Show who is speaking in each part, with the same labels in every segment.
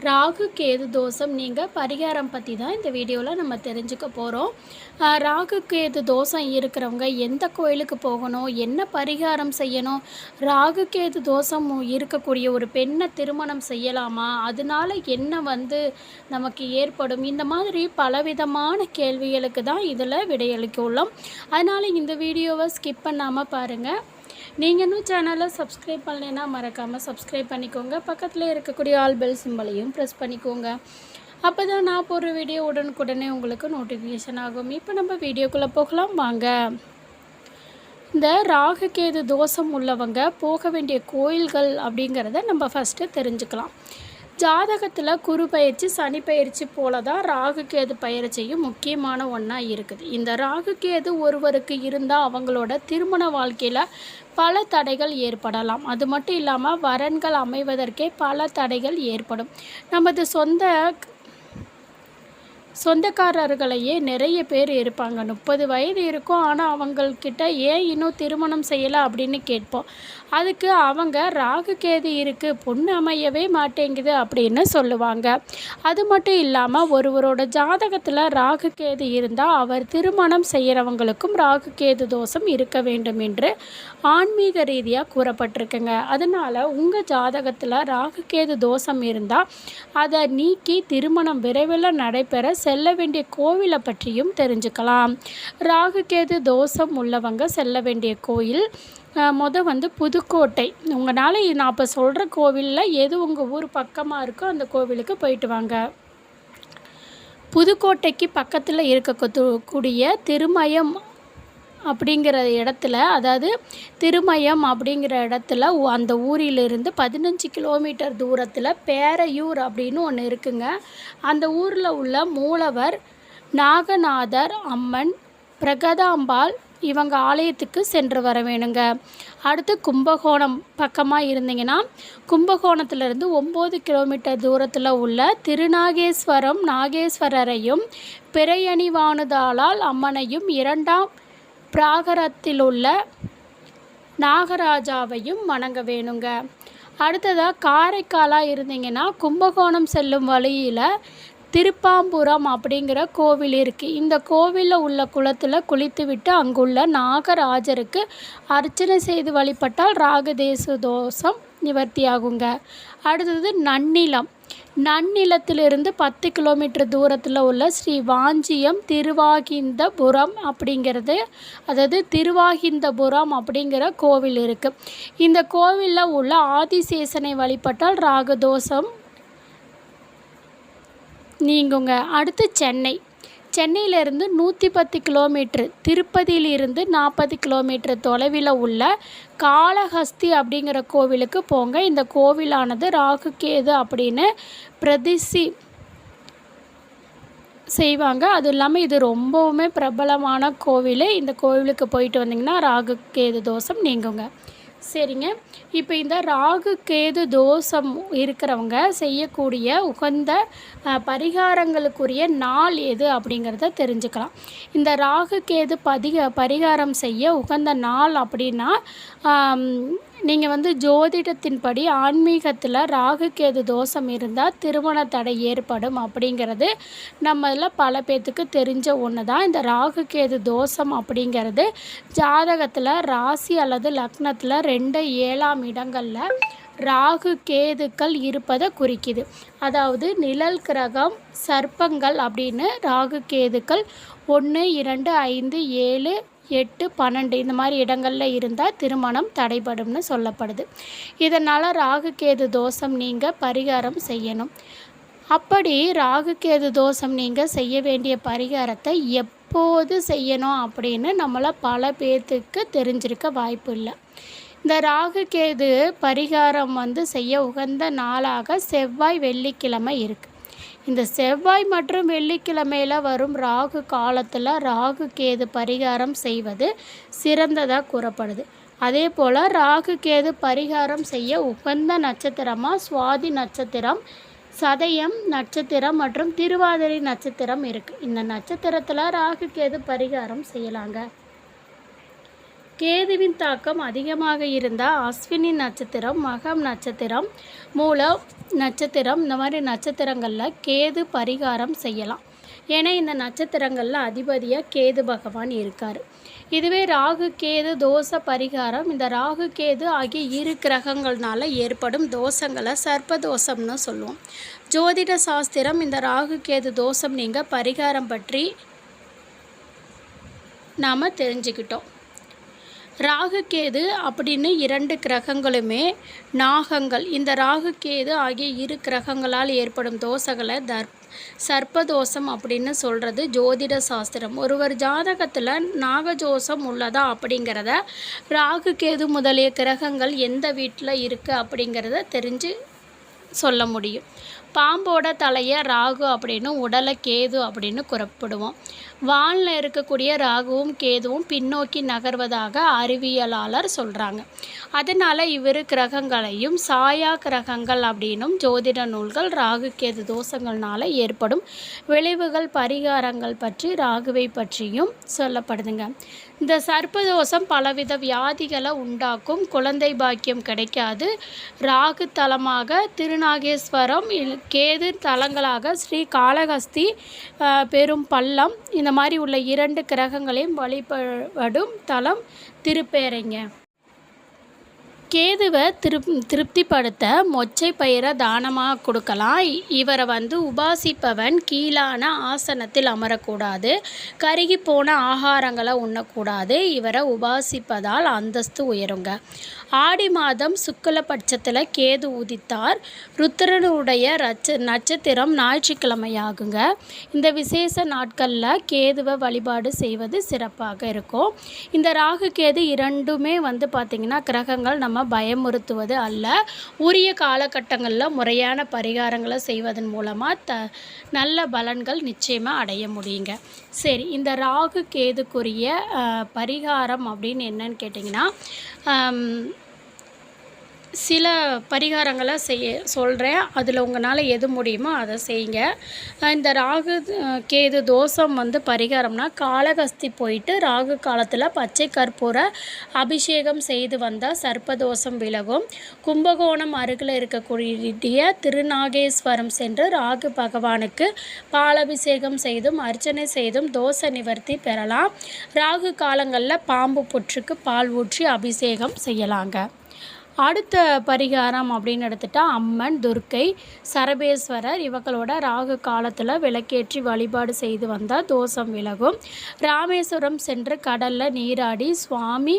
Speaker 1: ராகு கேது தோஷம் நீங்கள் பரிகாரம் பற்றி தான் இந்த வீடியோவில் நம்ம தெரிஞ்சுக்க போகிறோம் ராகு கேது தோஷம் இருக்கிறவங்க எந்த கோயிலுக்கு போகணும் என்ன பரிகாரம் செய்யணும் ராகு கேது தோஷம் இருக்கக்கூடிய ஒரு பெண்ணை திருமணம் செய்யலாமா அதனால என்ன வந்து நமக்கு ஏற்படும் இந்த மாதிரி பலவிதமான கேள்விகளுக்கு தான் இதில் விடையளிக்க உள்ளோம். அதனால் இந்த வீடியோவை ஸ்கிப் பண்ணாமல் பாருங்கள் நீங்கள் இன்னும் சேனலை சப்ஸ்கிரைப் பண்ணலைன்னா மறக்காமல் சப்ஸ்கிரைப் பண்ணிக்கோங்க. பக்கத்தில் இருக்கக்கூடிய ஆல் பெல் சிம்பளையும் ப்ரெஸ் பண்ணிக்கோங்க. அப்போ தான் நான் போடுற வீடியோ உடனுக்குடனே உங்களுக்கு நோட்டிஃபிகேஷன் ஆகும். இப்போ நம்ம வீடியோக்குள்ளே போகலாம். வாங்க. இந்த ராகுகேது தோஷம் உள்ளவங்க போக வேண்டிய கோயில்கள் அப்படிங்கிறத நம்ம ஃபஸ்ட்டு தெரிஞ்சுக்கலாம். ஜாதகத்தில் குரு பயிற்சி சனி பயிற்சி போல தான் ராகு கேது பயிற்சியும் முக்கியமான ஒன்றா இருக்குது. இந்த ராகு கேது ஒருவருக்கு இருந்தால் அவங்களோட திருமண வாழ்க்கையில் பல தடைகள் ஏற்படலாம். அது மட்டும் இல்லாமல் வரன்கள் அமைவதற்கே பல தடைகள் ஏற்படும். நமது சொந்த சொந்தக்காரர்களையே நிறைய பேர் இருப்பாங்க. முப்பது வயது இருக்கும். ஆனால் அவங்கக்கிட்ட ஏன் இன்னும் திருமணம் செய்யலை அப்படின்னு கேட்போம். அதுக்கு அவங்க ராகு கேது இருக்குது பொண்ணு அமையவே மாட்டேங்குது அப்படின்னு சொல்லுவாங்க. அது மட்டும் இல்லாமல் ஒருவரோட ஜாதகத்தில் ராகு கேது இருந்தால் அவர் திருமணம் செய்கிறவங்களுக்கும் ராகு கேது தோஷம் இருக்க வேண்டும் என்று ஆன்மீக ரீதியாக கூறப்பட்டிருக்குங்க. அதனால் உங்கள் ஜாதகத்தில் ராகு கேது தோஷம் இருந்தால் அதை நீக்கி திருமணம் விரைவில் நடைபெற செல்ல வேண்டிய கோவிலை பற்றியும் தெரிஞ்சுக்கலாம். ராகு கேது தோஷம் உள்ளவங்க செல்ல வேண்டிய கோயில் மொதல் வந்து புதுக்கோட்டை. உங்களால் நான் இப்போ சொல்கிற கோவிலில் எது உங்கள் ஊர் பக்கமாக இருக்கோ அந்த கோவிலுக்கு போயிட்டு வாங்க. புதுக்கோட்டைக்கு பக்கத்தில் இருக்கக்கூடிய திருமயம் அப்படிங்கிற இடத்துல அதாவது திருமயம் அப்படிங்கிற இடத்துல அந்த ஊரிலிருந்து பதினஞ்சு கிலோமீட்டர் தூரத்தில் பேரையூர் அப்படின்னு ஒன்று இருக்குங்க. அந்த ஊரில் உள்ள மூலவர் நாகநாதர் அம்மன் பிரகதாம்பாள் இவங்க ஆலயத்துக்கு சென்று வர வேணுங்க. அடுத்து கும்பகோணம் பக்கமாக இருந்தீங்கன்னா கும்பகோணத்துலேருந்து ஒம்பது கிலோமீட்டர் தூரத்தில் உள்ள திருநாகேஸ்வரம் நாகேஸ்வரரையும் பிறையணிவானுதாளால் அம்மனையும் இரண்டாம் பிராகரத்தில் உள்ள நாகராஜாவையும் வணங்க வேணுங்க. அடுத்ததாக காரைக்காலாக இருந்தீங்கன்னா கும்பகோணம் செல்லும் வழியில் திருப்பாம்புரம் அப்படிங்கிற கோவில் இருக்குது இந்த கோவிலில் உள்ள குளத்தில் குளித்துவிட்டு அங்குள்ள நாகராஜருக்கு அர்ச்சனை செய்து வழிபட்டால் ராகதேச தோஷம் நிவர்த்தியாகுங்க. அடுத்தது நன்னிலம். நன்னிலத்திலிருந்து பத்து கிலோமீட்டர் தூரத்தில் உள்ள ஸ்ரீ வாஞ்சியம் திருவாகிந்தபுரம் அப்படிங்கிறது அதாவது திருவாகிந்தபுரம் அப்படிங்கிற கோவில் இருக்குது இந்த கோவிலில் உள்ள ஆதிசேசனை வழிபட்டால் ராகதோஷம் நீங்குங்க. அடுத்து சென்னை. சென்னையிலேருந்து நூற்றி பத்து கிலோமீட்ரு திருப்பதியிலிருந்து நாற்பது கிலோமீட்டர் தொலைவில் உள்ள காளஹஸ்தி அப்படிங்கிற கோவிலுக்கு போங்க. இந்த கோவிலானது ராகு கேது அப்படின்னு பிரதிசி செய்வாங்க. அதுவும் இல்லாமல் இது ரொம்பவுமே பிரபலமான கோவில். இந்த கோவிலுக்கு போயிட்டு வந்தீங்கன்னா ராகு கேது தோஷம் நீங்குங்க. சரிங்க. இப்போ இந்த ராகு கேது தோஷம் இருக்கிறவங்க செய்யக்கூடிய உகந்த பரிகாரங்களுக்குரிய நாள் எது அப்படிங்கிறத தெரிஞ்சுக்கலாம். இந்த ராகு கேது பதிக பரிகாரம் செய்ய உகந்த நாள் அப்படின்னா நீங்கள் வந்து ஜோதிடத்தின்படி ஆன்மீகத்தில் ராகு கேது தோஷம் இருந்தால் திருமண தடை ஏற்படும் அப்படிங்கிறது நம்ம இதில் பல பேர்த்துக்கு தெரிஞ்ச ஒன்று தான் இந்த ராகு கேது தோஷம் அப்படிங்கிறது ஜாதகத்தில் ராசி அல்லது லக்னத்தில் ரெண்டு ஏழாம் இடங்களில் ராகு கேதுக்கள் இருப்பதை குறிக்குது. அதாவது நிழல் கிரகம் சர்ப்பங்கள் அப்படின்னு ராகு கேதுக்கள் ஒன்று இரண்டு ஐந்து ஏழு எட்டு பன்னெண்டு இந்த மாதிரி இடங்களில் இருந்தால் திருமணம் தடைபடும்னு சொல்லப்படுது. இதனால் ராகு கேது தோஷம் நீங்கள் பரிகாரம் செய்யணும். அப்படி ராகு கேது தோஷம் நீங்கள் செய்ய வேண்டிய பரிகாரத்தை எப்போது செய்யணும் அப்படின்னு நம்மளை பல பேர்த்துக்கு தெரிஞ்சிருக்க வாய்ப்பு இல்லை. இந்த ராகுகேது பரிகாரம் வந்து செய்ய உகந்த நாளாக செவ்வாய் வெள்ளிக்கிழமை இருக்குது இந்த செவ்வாய் மற்றும் வெள்ளிக்கிழமையில் வரும் ராகு காலத்தில் ராகு கேது பரிகாரம் செய்வது சிறந்ததாக கூறப்படுது. அதே போல் ராகு கேது பரிகாரம் செய்ய உகந்த நட்சத்திரமாக சுவாதி நட்சத்திரம் சதயம் நட்சத்திரம் மற்றும் திருவாதிரை நட்சத்திரம் இருக்குது இந்த நட்சத்திரத்தில் ராகு கேது பரிகாரம் செய்யலாங்க. கேதுவின் தாக்கம் அதிகமாக இருந்தால் அஸ்வினி நட்சத்திரம் மகம் நட்சத்திரம் மூல நட்சத்திரம் இந்த மாதிரி நட்சத்திரங்களில் கேது பரிகாரம் செய்யலாம். ஏன்னா இந்த நட்சத்திரங்களில் அதிபதியாக கேது பகவான் இருக்கார். இதுவே ராகு கேது தோச பரிகாரம். இந்த ராகு கேது ஆகிய இரு கிரகங்கள்னால ஏற்படும் தோஷங்களை சர்ப்ப தோஷம்னு சொல்லுவோம். ஜோதிட சாஸ்திரம் இந்த ராகு கேது தோஷம் நீங்கள் பரிகாரம் பற்றி நாம் தெரிஞ்சுக்கிட்டோம். ராகுகேது அப்படின்னு இரண்டு கிரகங்களுமே நாகங்கள். இந்த ராகுகேது ஆகிய இரு கிரகங்களால் ஏற்படும் தோசைகளை தர் சர்ப்பதோஷம் அப்படின்னு சொல்கிறது ஜோதிட சாஸ்திரம். ஒருவர் ஜாதகத்தில் நாகஜோசம் உள்ளதா அப்படிங்கிறத ராகு கேது முதலிய கிரகங்கள் எந்த வீட்டில் இருக்குது அப்படிங்கிறத தெரிஞ்சு சொல்ல முடியும். பாம்போட தலையை ராகு அப்படின்னு உடலை கேது அப்படின்னு குறிப்பிடுவோம். வானில் இருக்கக்கூடிய ராகுவும் கேதுவும் பின்னோக்கி நகர்வதாக அறிவியலாளர் சொல்கிறாங்க அதனால் இவ்விரு கிரகங்களையும் சாயா கிரகங்கள் அப்படின்னும் ஜோதிட நூல்கள் ராகு கேது தோஷங்கள்னால ஏற்படும் விளைவுகள் பரிகாரங்கள் பற்றி ராகுவை பற்றியும் சொல்லப்படுதுங்க. இந்த சர்ப்பதோஷம் பலவித வியாதிகளை உண்டாக்கும். குழந்தை பாக்கியம் கிடைக்காது. ராகு தலமாக திருநாகேஸ்வரம் இல்- கேது தலங்களாக ஸ்ரீ காளஹஸ்தி பெரும் பள்ளம். இந்த மாதிரி உள்ள இரண்டு கிரகங்களையும் வழிபடும் தலம் திருப்பேரைங்க. கேதுவை திருப் திருப்திப்படுத்த மொச்சை பயிரை தானமாக கொடுக்கலாம். இவரை வந்து உபாசிப்பவன் கீழான ஆசனத்தில் அமரக்கூடாது. கருகி போன ஆகாரங்களை உண்ணக்கூடாது. இவரை உபாசிப்பதால் அந்தஸ்து உயருங்க. ஆடி மாதம் சுக்கலபட்சத்தில் கேது உதித்தார். ருத்ரனுடைய ரச்ச நட்சத்திரம் ஞாயிற்றுக்கிழமையாகுங்க. இந்த விசேஷ நாட்களில் கேதுவை வழிபாடு செய்வது சிறப்பாக இருக்கும். இந்த ராகு கேது இரண்டுமே வந்து பார்த்திங்கன்னா கிரகங்கள் நம்ம பயமுறுத்துவது அல்ல. உரிய காலகட்டங்களில் முறையான பரிகாரங்களை செய்வதன் மூலமாக த நல்ல பலன்கள் நிச்சயமாக அடைய முடியுங்க. சரி இந்த ராகு கேதுக்குரிய பரிகாரம் அப்படின்னு என்னன்னு கேட்டிங்கன்னா சில பரிகாரங்களை செய்ய சொல்கிறேன் அதில் உங்களால் எது முடியுமோ அதை செய்யுங்க. இந்த ராகு கேது தோஷம் வந்து பரிகாரம்னா காளகஸ்தி போயிட்டு ராகு காலத்தில் பச்சை கற்பூர அபிஷேகம் செய்து வந்தால் சர்ப்பதோஷம் விலகும். கும்பகோணம் அருகில் இருக்கக்கூடிய திருநாகேஸ்வரம் சென்று ராகு பகவானுக்கு பாலபிஷேகம் செய்தும் அர்ச்சனை செய்தும் தோஷ நிவர்த்தி பெறலாம். ராகு காலங்களில் பாம்பு புற்றுக்கு பால் ஊற்றி அபிஷேகம் செய்யலாங்க. அடுத்த பரிகாரம் அப்படின்னு எடுத்துட்டா அம்மன் துர்க்கை சரபேஸ்வரர் இவங்களோட ராகு காலத்தில் விளக்கேற்றி வழிபாடு செய்து வந்தால் தோஷம் விலகும். ராமேஸ்வரம் சென்று கடலில் நீராடி சுவாமி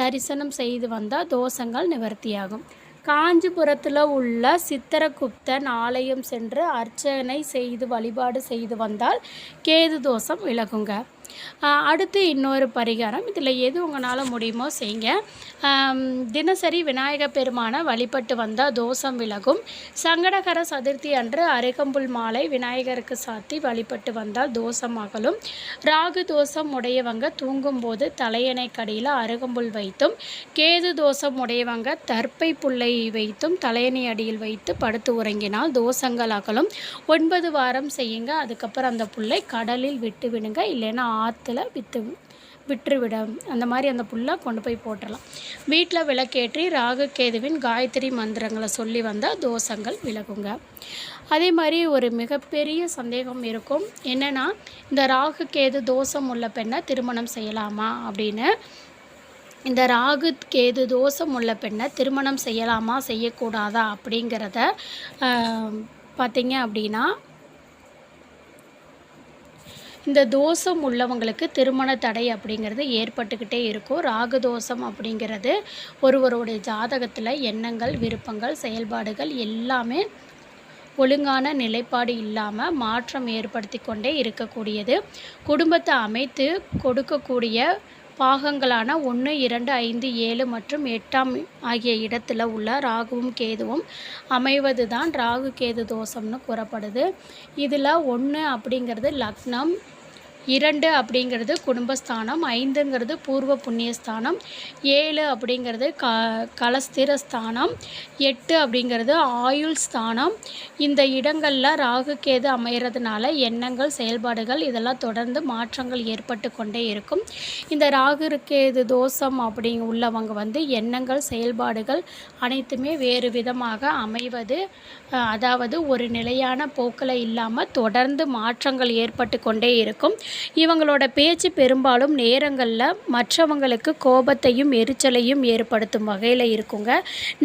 Speaker 1: தரிசனம் செய்து வந்தால் தோஷங்கள் நிவர்த்தியாகும். காஞ்சிபுரத்தில் உள்ள சித்திரகுப்தன் ஆலயம் சென்று அர்ச்சனை செய்து வழிபாடு செய்து வந்தால் கேது தோஷம் விலகுங்க. அடுத்து இன்னொரு பரிகாரம். இதில் எது உங்களால் முடியுமோ செய்யுங்க. தினசரி விநாயக பெருமானை வழிபட்டு வந்தால் தோஷம் விலகும். சங்கடகர சதுர்த்தி அன்று அருகம்புல் மாலை விநாயகருக்கு சாத்தி வழிபட்டு வந்தால் தோஷம் அகலும். ராகு தோஷம் உடையவங்க தூங்கும்போது தலையணை கடியில் அருகம்புல் வைத்தும் கேது தோஷம் உடையவங்க தற்பை புல்லை வைத்தும் தலையணை அடியில் வைத்து படுத்து உறங்கினால் தோஷங்கள் அகலும். ஒன்பது வாரம் செய்யுங்க. அதுக்கப்புறம் அந்த புல்லை கடலில் விட்டு விடுங்க. இல்லைன்னா ஆற்றுல விற்று விற்றுவிடும் அந்த மாதிரி அந்த புல்லை கொண்டு போய் போட்டுடலாம் வீட்டில் விளக்கேற்றி ராகு கேதுவின் காயத்ரி மந்திரங்களை சொல்லி வந்தால் தோஷங்கள் விலகுங்க. அதே மாதிரி ஒரு மிகப்பெரிய சந்தேகம் இருக்கும். என்னென்னா இந்த ராகு கேது தோஷம் உள்ள பெண்ணை திருமணம் செய்யலாமா அப்படின்னு. இந்த ராகு கேது தோஷம் உள்ள பெண்ணை திருமணம் செய்யலாமா செய்யக்கூடாதா அப்படிங்கிறத பார்த்தீங்க அப்படின்னா இந்த தோஷம் உள்ளவங்களுக்கு திருமண தடை அப்படிங்கிறது ஏற்பட்டுக்கிட்டே இருக்கும். ராகு தோஷம் அப்படிங்கிறது ஒருவருடைய ஜாதகத்தில் எண்ணங்கள் விருப்பங்கள் செயல்பாடுகள் எல்லாமே ஒழுங்கான நிலைப்பாடு இல்லாமல் மாற்றம் ஏற்படுத்தி கொண்டே இருக்கக்கூடியது. குடும்பத்தை அமைத்து கொடுக்கக்கூடிய பாகங்களான ஒன்று இரண்டு ஐந்து ஏழு மற்றும் எட்டாம் ஆகிய இடத்துல உள்ள ராகுவும் கேதுவும் அமைவது தான் ராகு கேது தோஷம்னு கூறப்படுது. இதில் ஒன்று அப்படிங்கிறது லக்னம் இரண்டு அப்படிங்கிறது குடும்பஸ்தானம் ஐந்துங்கிறது பூர்வ புண்ணியஸ்தானம் ஏழு அப்படிங்கிறது க கலஸ்திர ஸ்தானம் எட்டு அப்படிங்கிறது ஆயுள் ஸ்தானம் இந்த இடங்களில் ராகு கேது அமைகிறதுனால எண்ணங்கள் செயல்பாடுகள் இதெல்லாம் தொடர்ந்து மாற்றங்கள் ஏற்பட்டு கொண்டே இருக்கும். இந்த ராகு கேது தோஷம் அப்படி உள்ளவங்க வந்து எண்ணங்கள் செயல்பாடுகள் அனைத்துமே வேறு விதமாக அமைவது அதாவது ஒரு நிலையான போக்கில் இல்லாமல் தொடர்ந்து மாற்றங்கள் ஏற்பட்டு கொண்டே இருக்கும். இவங்களோட பேச்சு பெரும்பாலும் நேரங்களில் மற்றவங்களுக்கு கோபத்தையும் எரிச்சலையும் ஏற்படுத்தும் வகையில் இருக்குங்க.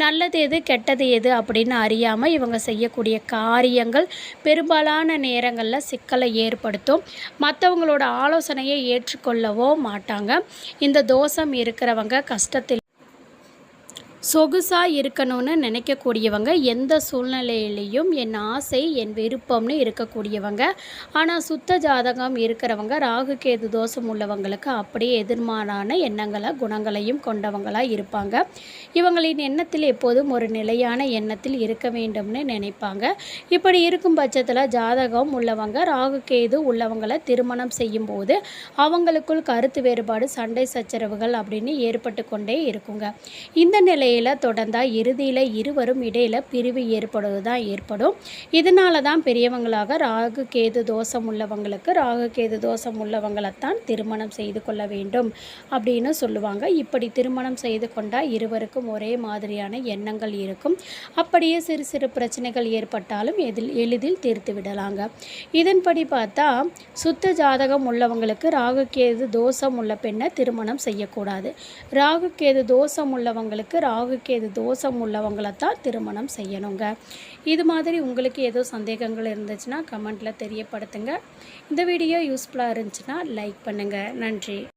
Speaker 1: நல்லது எது கெட்டது எது அப்படின்னு அறியாமல் இவங்க செய்யக்கூடிய காரியங்கள் பெரும்பாலான நேரங்களில் சிக்கலை ஏற்படுத்தும். மற்றவங்களோட ஆலோசனையை ஏற்றுக்கொள்ளவோ மாட்டாங்க. இந்த தோஷம் இருக்கிறவங்க கஷ்டத்தில் சொகுசாக இருக்கணும்னு நினைக்கக்கூடியவங்க எந்த சூழ்நிலையிலையும் என் ஆசை என் விருப்பம்னு இருக்கக்கூடியவங்க. ஆனால் சுத்த ஜாதகம் இருக்கிறவங்க ராகு கேது தோஷம் உள்ளவங்களுக்கு அப்படியே எதிர்மாறான எண்ணங்களை குணங்களையும் கொண்டவங்களாக இருப்பாங்க. இவங்களின் எண்ணத்தில் எப்போதும் ஒரு நிலையான எண்ணத்தில் இருக்க வேண்டும்னு நினைப்பாங்க. இப்படி இருக்கும் பட்சத்தில் ஜாதகம் உள்ளவங்க ராகு கேது உள்ளவங்களை திருமணம் செய்யும்போது அவங்களுக்குள் கருத்து வேறுபாடு சண்டை சச்சரவுகள் அப்படின்னு ஏற்பட்டு கொண்டே இருக்குங்க. இந்த நிலையில் தொடர்ந்தால் இறுதியில் இருவரும் இடையில் பிரிவு ஏற்படுவது தான் ஏற்படும். இதனால தான் பெரியவங்களாக ராகு கேது தோஷம் உள்ளவங்களுக்கு ராகு கேது தோஷம் உள்ளவங்களைத்தான் திருமணம் செய்து கொள்ள வேண்டும் அப்படின்னு சொல்லுவாங்க. இப்படி திருமணம் செய்து கொண்டால் இருவருக்கும் ஒரே மாதிரியான எண்ணங்கள் இருக்கும். அப்படியே சிறு சிறு பிரச்சனைகள் ஏற்பட்டாலும் எதில் எளிதில் தீர்த்து விடலாங்க. இதன்படி பார்த்தா சுத்த ஜாதகம் உள்ளவங்களுக்கு ராகு கேது தோஷம் உள்ள பெண்ணை திருமணம் செய்யக்கூடாது. ராகு கேது தோஷம் உள்ளவங்களுக்கு ராகு இது தோஷம் உள்ளவங்களை தான் திருமணம் செய்யணுங்க. இது மாதிரி உங்களுக்கு ஏதோ சந்தேகங்கள் இருந்துச்சுன்னா கமெண்ட்டில் தெரியப்படுத்துங்க. இந்த வீடியோ யூஸ்ஃபுல்லாக இருந்துச்சுன்னா லைக் பண்ணுங்கள் நன்றி.